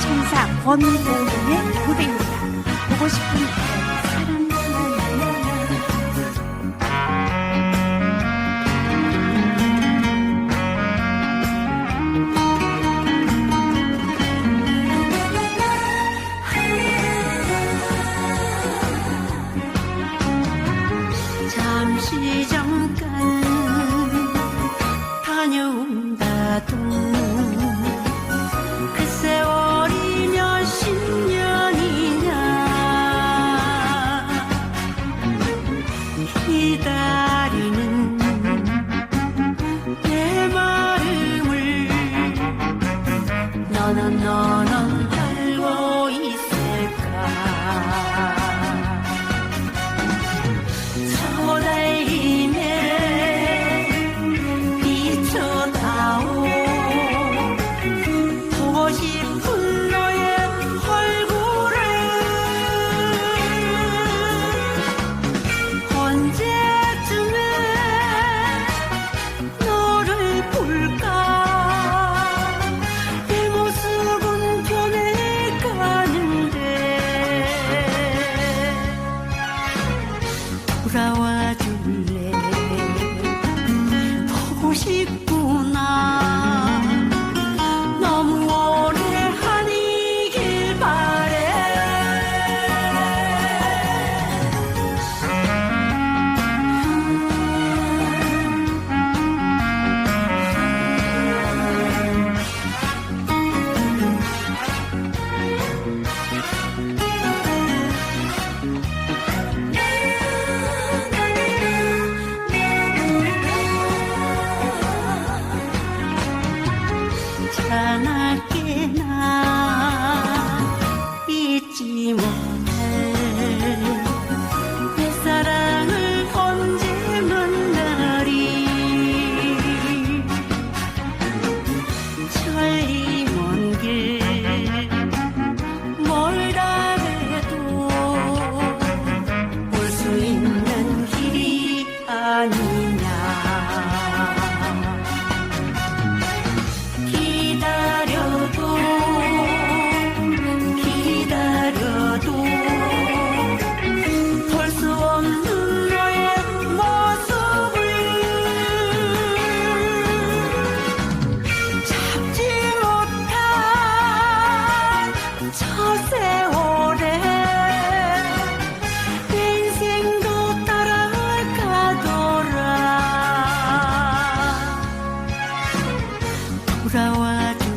천사 권고은의 무대입니다. 보고 싶은 사람 잠시 잠깐 다녀온다도 돌아 자나깨나 잊지 못해. 내 사랑을 언제 만나리 저리 먼길 멀다 해도 올수 있는 길이 아니 让我。